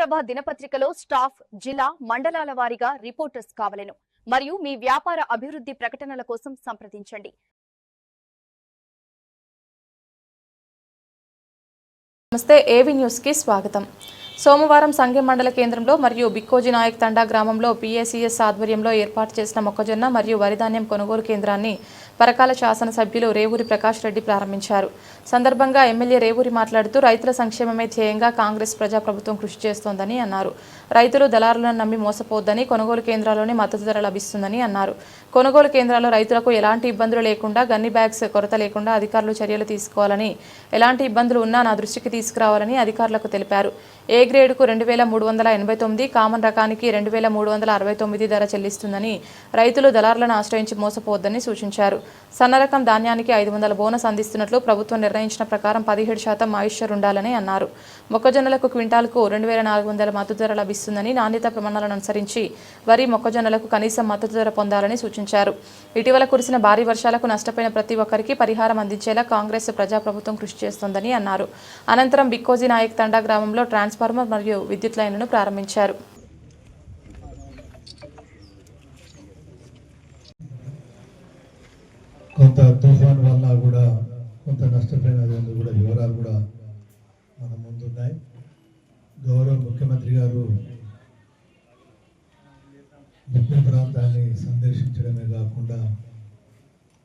ప్రభ దినపత్రికలో స్టాఫ్ జిల్లా మండలాల వారీగా రిపోర్టర్స్ కావలను. మరియు మీ వ్యాపార అభివృద్ధి ప్రకటనల కోసం సంప్రదించండి. నమస్తే ఏవి న్యూస్కి స్వాగతం. సోమవారం సంఘం మండల కేంద్రంలో మరియు బిక్కోజీ నాయక్ తండా గ్రామంలో పీఏసీఎస్ ఆధ్వర్యంలో ఏర్పాటు చేసిన మొక్కజొన్న మరియు వరిధాన్యం కొనుగోలు కేంద్రాన్ని పరకాల శాసనసభ్యులు రేవూరి ప్రకాష్ రెడ్డి ప్రారంభించారు. సందర్భంగా ఎమ్మెల్యే రేవూరి మాట్లాడుతూ రైతుల సంక్షేమమే ధ్యేయంగా కాంగ్రెస్ ప్రజాప్రభుత్వం కృషి చేస్తోందని అన్నారు. రైతులు దళారులను నమ్మి మోసపోద్దని కొనుగోలు కేంద్రాల్లోనే మద్దతు ధర లభిస్తుందని అన్నారు. కొనుగోలు కేంద్రాల్లో రైతులకు ఎలాంటి ఇబ్బందులు లేకుండా గన్ని బ్యాగ్స్ కొరత లేకుండా అధికారులు చర్యలు తీసుకోవాలని ఎలాంటి ఇబ్బందులు ఉన్నా నా దృష్టికి తీసుకురావాలని అధికారులకు తెలిపారు. ఏ గ్రేడ్కు రెండు వేల మూడు వందల ఎనభై తొమ్మిది కామన్ రకానికి రెండు వేల మూడు వందల అరవై తొమ్మిది ధర చెల్లిస్తుందని రైతులు దళారులను ఆశ్రయించి మోసపోవద్దని సూచించారు. సన్న రకం ధాన్యానికి ఐదు వందల బోనస్ అందిస్తున్నట్లు ప్రభుత్వం నిర్ణయించిన ప్రకారం పదిహేడు శాతం ఆయుష్యర్ ఉండాలని అన్నారు. మొక్కజొన్నలకు క్వింటాల్కు రెండు వేల నాలుగు వందల మద్దతు ధర లభిస్తుందని నాణ్యత ప్రమాణాలను అనుసరించి వరి మొక్కజొన్నలకు కనీసం మద్దతు ధర పొందాలని సూచించారు. ఇటీవల కురిసిన భారీ వర్షాలకు నష్టపోయిన ప్రతి ఒక్కరికి పరిహారం అందించేలా కాంగ్రెస్ ప్రజాప్రభుత్వం కృషి చేస్తోందని అన్నారు. అనంతరం బిక్కోజీ నాయక్ తండా గ్రామంలో ట్రాన్స్ఫార్మర్ మరియు విద్యుత్ లైన్లను ప్రారంభించారు కొంత తుఫాన్ వల్ల కూడా కొంత నష్టపోయినది కూడా వివరాలు కూడా మన ముందున్నాయి. గౌరవ ముఖ్యమంత్రి గారు ముఖ్య ప్రాంతాన్ని సందర్శించడమే కాకుండా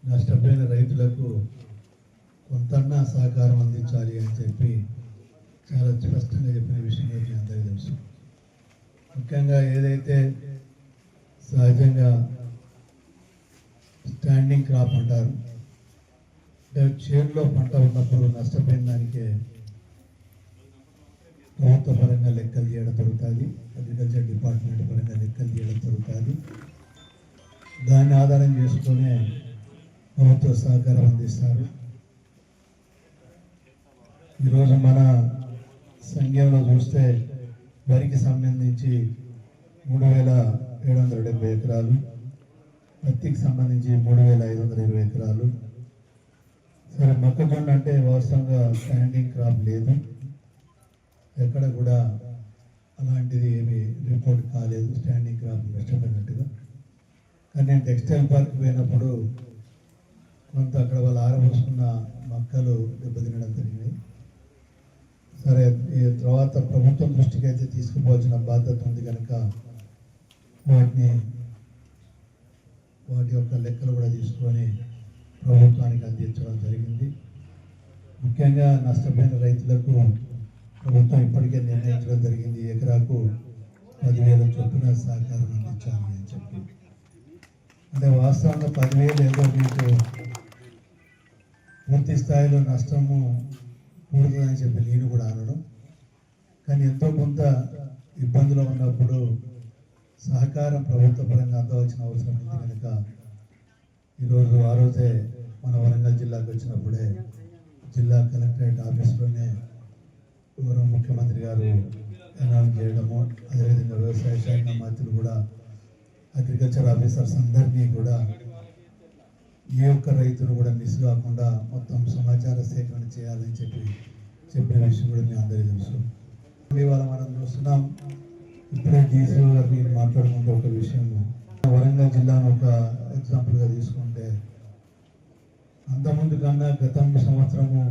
నష్టపోయిన రైతులకు కొంతన్నా సహకారం అందించాలి అని చెప్పి చాలా స్పష్టంగా చెప్పిన విషయం మీ అందరికీ తెలుసు. ముఖ్యంగా ఏదైతే సహజంగా స్టాండింగ్ క్రాప్ అంటారు చేతిలో పంట ఉన్నప్పుడు నష్టపోయిన దానికే ప్రభుత్వ పరంగా లెక్కలు చేయడం జరుగుతుంది. అగ్రికల్చర్ డిపార్ట్మెంట్ పరంగా లెక్కలు చేయడం జరుగుతుంది. దాన్ని ఆధారం చేసుకునే ప్రభుత్వ సహకారం అందిస్తారు. ఈరోజు మన సంఘంలో చూస్తే వరికి సంబంధించి మూడు వేల ఏడు వందల డెబ్బై ఎకరాలు పత్తికి సంబంధించి మూడు వేల ఐదు వందల ఇరవై ఎకరాలు సరే మొక్కజొన్న అంటే వాస్తవంగా స్టాండింగ్ క్రాప్ లేదు. ఎక్కడ కూడా అలాంటిది ఏమి రిపోర్ట్ కాలేదు. స్టాండింగ్ క్రాప్ నష్టపోయినట్టుగా. కానీ నేను టెక్స్టైల్ పార్క్ పోయినప్పుడు కొంత అక్కడ వాళ్ళు ఆరబోసుకున్న మొక్కలు దెబ్బతినడం జరిగినాయి సరే ఈ తర్వాత ప్రభుత్వం దృష్టికి అయితే తీసుకుపోవాల్సిన బాధ్యత ఉంది కనుక వాటిని వాటి యొక్క లెక్కలు కూడా తీసుకొని ప్రభుత్వానికి అందించడం జరిగింది. ముఖ్యంగా నష్టపోయిన రైతులకు ప్రభుత్వం ఇప్పటికే నిర్ణయించడం జరిగింది. ఎకరాకు పదివేల చొప్పున సహకారం అందించాలి అని చెప్పి. అంటే వాస్తవంగా పదివేలు ఏదో మీకు పూర్తి స్థాయిలో నష్టము పూర్తుందని చెప్పి నేను కూడా అనడం. కానీ ఎంతో కొంత ఇబ్బందులు ఉన్నప్పుడు సహకారం ప్రభుత్వ పరంగా అందవలసిన అవసరం ఉంది కనుక ఈరోజు ఆ రోజే మన వరంగల్ జిల్లాకు వచ్చినప్పుడే జిల్లా కలెక్టరేట్ ఆఫీస్లోనే గౌరవ ముఖ్యమంత్రి గారు అనౌన్స్ చేయడము అదేవిధంగా వ్యవసాయ శాఖ మంత్రులు కూడా అగ్రికల్చర్ ఆఫీసర్స్ అందరినీ కూడా ఏ ఒక్క రైతును కూడా మిస్ కాకుండా మొత్తం సమాచార సేకరణ చేయాలని చెప్పి చెప్పిన విషయం కూడా మీ అందరికీ తెలుసు. ఇవాళ మనం చూస్తున్నాం ఇప్పుడే డీసీ గారు మీరు మాట్లాడుకుంటే ఒక విషయము. వరంగల్ జిల్లాను ఒక ఎగ్జాంపుల్గా తీసుకుంటే అంతకుముందు కన్నా గతం సంవత్సరము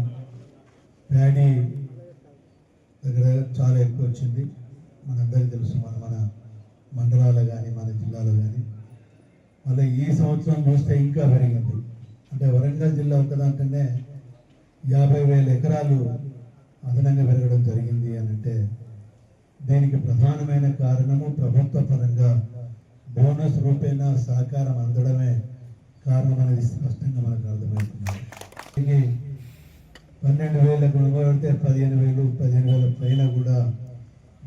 ప్యాడీ దగ్గర చాలా ఎక్కువ వచ్చింది. మనందరికీ తెలుసు మన మన మండలాలు కానీ మన జిల్లాలో కానీ మళ్ళీ ఈ సంవత్సరం చూస్తే ఇంకా పెరిగింది. అంటే వరంగల్ జిల్లా ఒకదాంటనే యాభై వేల ఎకరాలు అదనంగా పెరగడం జరిగింది అని అంటే దీనికి ప్రధానమైన కారణము ప్రభుత్వ పరంగా బోనస్ రూపేణ సహకారం అందడమే కారణం అనేది స్పష్టంగా మనకు అర్థమవుతుంది. దీనికి పన్నెండు వేల కొనుగోలుతే పదిహేను వేలు పదిహేను వేల పైన కూడా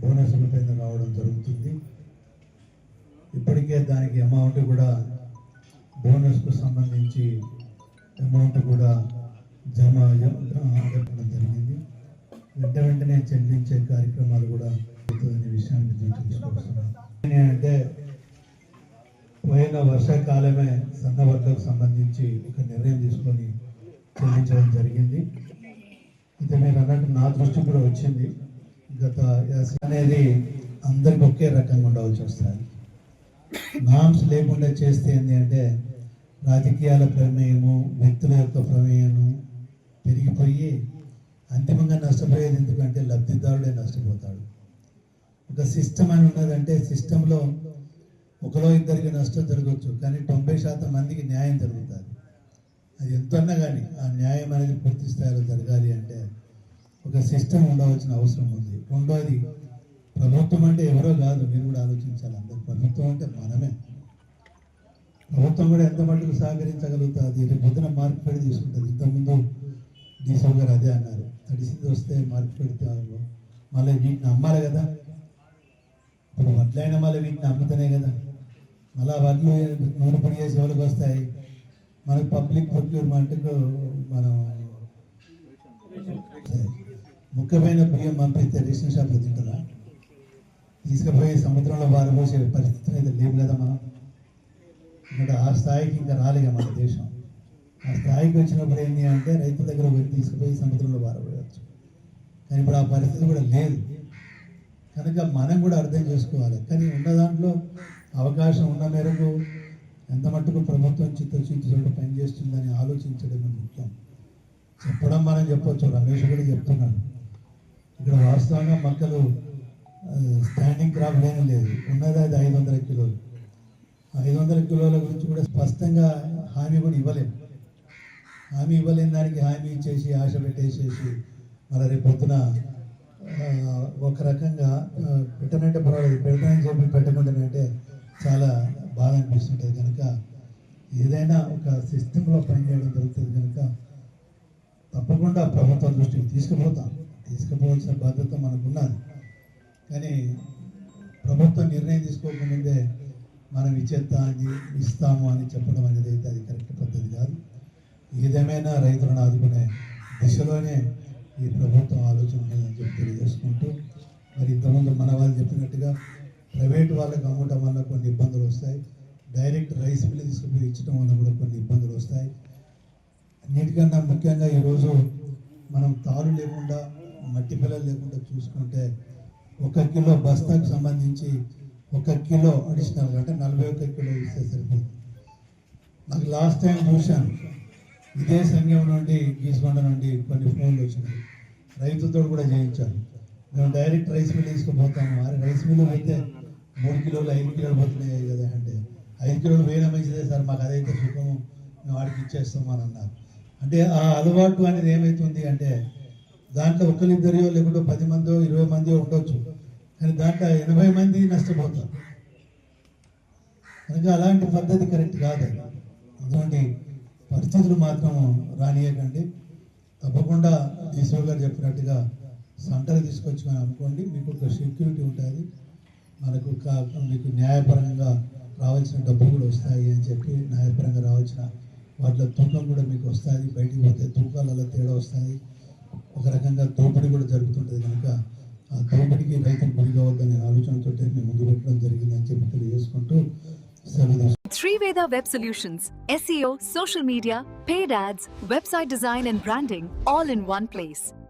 బోనస్ రూపేణ రావడం జరుగుతుంది. ఇప్పటికే దానికి అమౌంట్ కూడా బోనస్కు సంబంధించి అమౌంట్ కూడా జమ జరపడం జరిగింది. వెంట వెంటనే చెల్లించే కార్యక్రమాలు కూడా జరుగుతుందనే విషయాన్ని దృష్టి అంటే పోయిన వర్షాకాలమే సన్నవర్గకు సంబంధించి ఒక నిర్ణయం తీసుకొని చెల్లించడం జరిగింది. అయితే మీరు అన్నట్టు నా దృష్టి కూడా వచ్చింది. గత యాస- అనేది అందరికి ఒకే రకంగా ఉండవలసి వస్తుంది. నామ్స్ లేకుండా చేస్తే ఏంటి అంటే రాజకీయాల ప్రమేయము వ్యక్తుల యొక్క ప్రమేయము పెరిగిపోయి అంతిమంగా నష్టపోయేది ఎందుకంటే లబ్ధిదారుడే నష్టపోతాడు. ఒక సిస్టమ్ అని ఉన్నదంటే సిస్టంలో ఒకరో ఇద్దరికి నష్టం జరగవచ్చు కానీ తొంభై శాతం మందికి న్యాయం జరుగుతుంది. అది ఎంతన్నా కానీ ఆ న్యాయం అనేది పూర్తి స్థాయిలో జరగాలి అంటే ఒక సిస్టమ్ ఉండవలసిన అవసరం ఉంది. రెండోది ప్రభుత్వం అంటే ఎవరో కాదు మీరు కూడా ఆలోచించాలి. అందరు ప్రభుత్వం అంటే మనమే. ప్రభుత్వం కూడా ఎంత మటుకు సహకరించగలుగుతుంది? రేపు పొద్దున మార్కెట్ తీసుకుంటుంది. ఇంతకుముందు డీసీ గారు అదే అన్నారు. తడిసింది వస్తే పెడితే మళ్ళీ వీటిని అమ్మాలి కదా. ఇప్పుడు వడ్లైన మళ్ళీ వీటిని అమ్ముతనే కదా. మళ్ళీ అవన్నీ నూనె పొడి చేసి ఎవరికి వస్తాయి. మనకు పబ్లిక్ ప్రొక్యూర్మెంట్ మనం ముఖ్యమైన బియ్యం పంపిస్తే రేషన్ షాప్లో తింటారా? తీసుకుపోయి సముద్రంలో పారిపోసే పరిస్థితి అయితే లేవు కదా మనం. ఇక్కడ ఆ స్థాయికి ఇంకా రాలేగా మన దేశం. ఆ స్థాయికి వచ్చినప్పుడు ఏంటి అంటే రైతుల దగ్గర పోయి తీసుకుపోయి సముద్రంలో పారబోయవచ్చు కానీ ఇప్పుడు ఆ పరిస్థితి కూడా లేదు. కనుక మనం కూడా అర్థం చేసుకోవాలి. కానీ ఉన్న దాంట్లో అవకాశం ఉన్న మేరకు ఎంత మట్టుకు ప్రభుత్వం చిత్తశుద్ధితో పనిచేస్తుందని ఆలోచించడం ముఖ్యం. చెప్పడం మనం చెప్పొచ్చు రమేష్ కూడా చెప్తున్నాడు. ఇక్కడ వాస్తవంగా మొక్కలు స్టాండింగ్ క్రాప్ లేని లేదు. ఉన్నది అది ఐదు వందల కిలోలు. ఐదు వందల కిలోల గురించి కూడా స్పష్టంగా హామీ కూడా ఇవ్వలేము హామీ ఇవ్వలేని దానికి హామీ ఇచ్చేసి ఆశ పెట్టేసేసి మరి రేపు పొద్దున ఒక రకంగా పెట్టనంటే పర్వాలేదు. పెడతానని చెప్పి పెట్టకుండా చాలా బాధ అనిపిస్తుంటుంది కనుక ఏదైనా ఒక సిస్టంలో పనిచేయడం జరుగుతుంది కనుక తప్పకుండా ప్రభుత్వం దృష్టికి తీసుకుపోతాం. తీసుకుపోవాల్సిన బాధ్యత మనకున్నది. కానీ ప్రభుత్వం నిర్ణయం తీసుకోకముందే మనం ఇచ్చేస్తా అని ఇస్తాము అని చెప్పడం అనేది అయితే అది కరెక్ట్ పద్ధతి కాదు. ఏదేమైనా రైతులను ఆదుకునే దిశలోనే ఈ ప్రభుత్వం ఆలోచన ఉందని చెప్పి తెలియజేసుకుంటూ మరి ఇంతకుముందు మన వాళ్ళు చెప్పినట్టుగా ప్రైవేట్ వాళ్ళకి అమ్మటం వల్ల కొన్ని ఇబ్బందులు వస్తాయి. డైరెక్ట్ రైస్ మిల్ తీసుకుపోయి ఇచ్చడం వల్ల కూడా కొన్ని ఇబ్బందులు వస్తాయి. అన్నిటికన్నా ముఖ్యంగా ఈరోజు మనం తారు లేకుండా మట్టి పిల్లలు లేకుండా చూసుకుంటే ఒక కిలో బస్తాకు సంబంధించి ఒక కిలో అడిషనల్ అంటే నలభై ఒక్క కిలో ఇస్తే సరిపోతుంది నాకు లాస్ట్ టైం చూశాను. ఇదే సంఘం నుండి గీసుకొండ నుండి కొన్ని ఫోన్లు వచ్చినాయి. రైతుతో కూడా చేయించాను. మేము డైరెక్ట్ రైస్ మిల్ తీసుకుపోతాము. ఆ రైస్ మిల్ అయితే మూడు కిలోలు ఐదు కిలోలు పోతున్నాయి కదా అంటే ఐదు కిలోలు వేరే మంచిదే సార్ మాకు అదైతే సుఖము మేము వాడికి ఇచ్చేస్తాం అని అన్నారు. అంటే ఆ అలవాటు అనేది ఏమవుతుంది అంటే దాంట్లో ఒకరిద్దరియో లేకుంటే పది మందో ఇరవై మంది ఉండొచ్చు కానీ దాంట్లో ఎనభై మంది నష్టపోతారు. కనుక అలాంటి పద్ధతి కరెక్ట్ కాదు. అటువంటి పరిస్థితులు మాత్రం రానియకండి. తప్పకుండా ఈశ్వర్ గారు చెప్పినట్టుగా సంటలు తీసుకొచ్చుకొని అమ్ముకోండి. మీకు ఒక సెక్యూరిటీ ఉంటుంది. మనకు మీకు న్యాయపరంగా రావాల్సిన డబ్బులు కూడా వస్తాయి అని చెప్పి న్యాయపరంగా రావాల్సిన వాటిలో తూకం కూడా మీకు వస్తుంది. బయటికి పోతే తూకాలలో తేడా వస్తుంది. ఒక రకంగా దోపిడీ కూడా జరుగుతుంటుంది కనుక ఆ దోపిడీకి రైతులు గురి కావద్దనే ఆలోచనతో మేము ముందు పెట్టడం జరిగిందని చెప్పి తెలియజేసుకుంటూ సెలవు web Veda Web Solutions SEO, social media, paid ads, website design and branding all in one place.